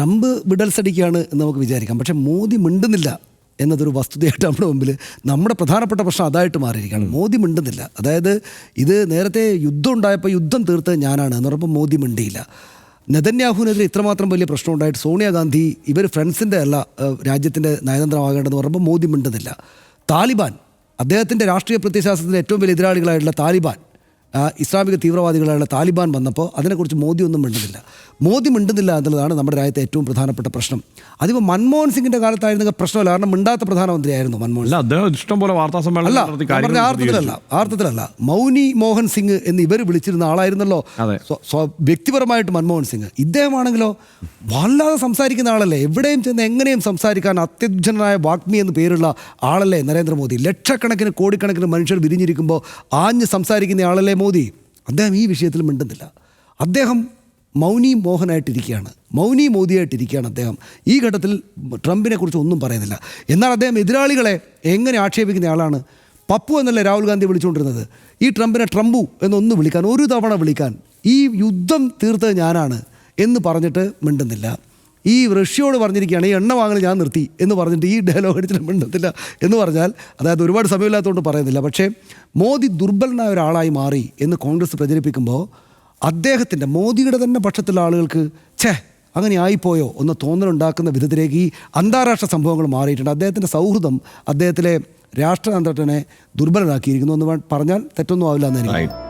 Trump വിടൽസടിക്കുകയാണ് എന്ന് നമുക്ക് വിചാരിക്കാം. പക്ഷേ മോദി മിണ്ടുന്നില്ല എന്നതൊരു വസ്തുതയായിട്ട് നമ്മുടെ മുമ്പിൽ നമ്മുടെ പ്രധാനപ്പെട്ട പ്രശ്നം അതായിട്ട് മാറിയിരിക്കുകയാണ്. മോദി മിണ്ടുന്നില്ല. അതായത് ഇത് നേരത്തെ യുദ്ധം ഉണ്ടായപ്പോൾ യുദ്ധം തീർത്ത് ഞാനാണ് എന്ന് പറയുമ്പോൾ മോദി മിണ്ടിയില്ല. നെതന്യാഹുവിനെതിരെ ഇത്രമാത്രം വലിയ പ്രശ്നം ഉണ്ടായിട്ട് സോണിയാഗാന്ധി ഇവർ ഫ്രണ്ട്സിന്റെ അല്ല രാജ്യത്തിന്റെ നയതന്ത്രമാകേണ്ടതെന്ന് പറയുമ്പോൾ മോദി മിണ്ടുന്നില്ല. താലിബാൻ അദ്ദേഹത്തിന്റെ രാഷ്ട്രീയ പ്രത്യശാസ്ത്രത്തിന്റെ ഏറ്റവും വലിയ എതിരാളികളായിട്ടുള്ള താലിബാൻ ഇസ്ലാമിക തീവ്രവാദികളായുള്ള താലിബാൻ വന്നപ്പോൾ അതിനെക്കുറിച്ച് മോദി ഒന്നും മിണ്ടുന്നില്ല. മോദി മിണ്ടുന്നില്ല എന്നുള്ളതാണ് നമ്മുടെ രാജ്യത്തെ ഏറ്റവും പ്രധാനപ്പെട്ട പ്രശ്നം. അതിപ്പോൾ മൻമോഹൻ സിംഗിന്റെ കാലത്തായിരുന്ന പ്രശ്നമല്ല കാരണം മിണ്ടാത്ത പ്രധാനമന്ത്രിയായിരുന്നു മൻമോഹൻ അല്ല അദ്ദേഹം ഇഷ്ടംപോലെ വാർത്താ സമ്മേളനം പറഞ്ഞ ആർത്ഥത്തിലല്ല ആർത്ഥത്തിലല്ല മൗനി മോഹൻ സിംഗ് എന്ന് ഇവർ വിളിച്ചിരുന്ന ആളായിരുന്നല്ലോ. വ്യക്തിപരമായിട്ട് മൻമോഹൻ സിംഗ്. ഇദ്ദേഹമാണെങ്കിലോ വല്ലാതെ സംസാരിക്കുന്ന ആളല്ലേ? എവിടെയും ചെന്ന് എങ്ങനെയും സംസാരിക്കാൻ അത്യുജ്ജനായ വാഗ്മി എന്ന് പേരുള്ള ആളല്ലേ നരേന്ദ്രമോദി? ലക്ഷക്കണക്കിന് കോടിക്കണക്കിന് മനുഷ്യർ വിരിഞ്ഞിരിക്കുമ്പോൾ ആഞ്ഞ് സംസാരിക്കുന്ന ആളല്ലേ മോദി അദ്ദേഹം ഈ വിഷയത്തിൽ മിണ്ടുന്നില്ല. അദ്ദേഹം മൗനി മോഹനായിട്ടിരിക്കുകയാണ്. മൗനി മോദിയായിട്ടിരിക്കുകയാണ് അദ്ദേഹം. ഈ ഘട്ടത്തിൽ ട്രംപിനെ കുറിച്ച് ഒന്നും പറയുന്നില്ല. എന്നാൽ അദ്ദേഹം എതിരാളികളെ എങ്ങനെ ആക്ഷേപിക്കുന്ന ആളാണ്? പപ്പു എന്നല്ലേ രാഹുൽ ഗാന്ധി വിളിച്ചുകൊണ്ടിരുന്നത്? ഈ ട്രംപിനെ ട്രംപു എന്നൊന്ന് വിളിക്കാൻ ഒരു തവണ വിളിക്കാൻ ഈ യുദ്ധം തീർത്തത് ഞാനാണ് എന്ന് പറഞ്ഞിട്ട് മിണ്ടുന്നില്ല. ഈ ഋഷിയോട് പറഞ്ഞിരിക്കുകയാണ് ഈ എണ്ണ വാങ്ങൽ ഞാൻ നിർത്തി എന്ന് പറഞ്ഞിട്ട് ഈ ഡയലോഗ് അടിച്ചിട്ട് മിണ്ടത്തില്ല എന്ന് പറഞ്ഞാൽ അതായത് ഒരുപാട് സമയമില്ലാത്തതുകൊണ്ട് പറയുന്നില്ല. പക്ഷേ മോദി ദുർബലനായ ഒരാളായി മാറി എന്ന് കോൺഗ്രസ് പ്രചരിപ്പിക്കുമ്പോൾ അദ്ദേഹത്തിന്റെ മോദിയുടെ തന്നെ പക്ഷത്തുള്ള ആളുകൾക്ക് ഛേ അങ്ങനെ ആയിപ്പോയോ ഒന്ന് തോന്നലുണ്ടാക്കുന്ന വിധത്തിലേക്ക് ഈ അന്താരാഷ്ട്ര സംഭവങ്ങൾ മാറിയിട്ടുണ്ട്. അദ്ദേഹത്തിന്റെ സൗഹൃദം അദ്ദേഹത്തിലെ രാഷ്ട്രതന്ത്രത്തിനെ ദുർബലനാക്കിയിരിക്കുന്നു എന്ന് പറഞ്ഞാൽ തെറ്റൊന്നും ആവില്ല എന്ന് എനിക്ക് Right.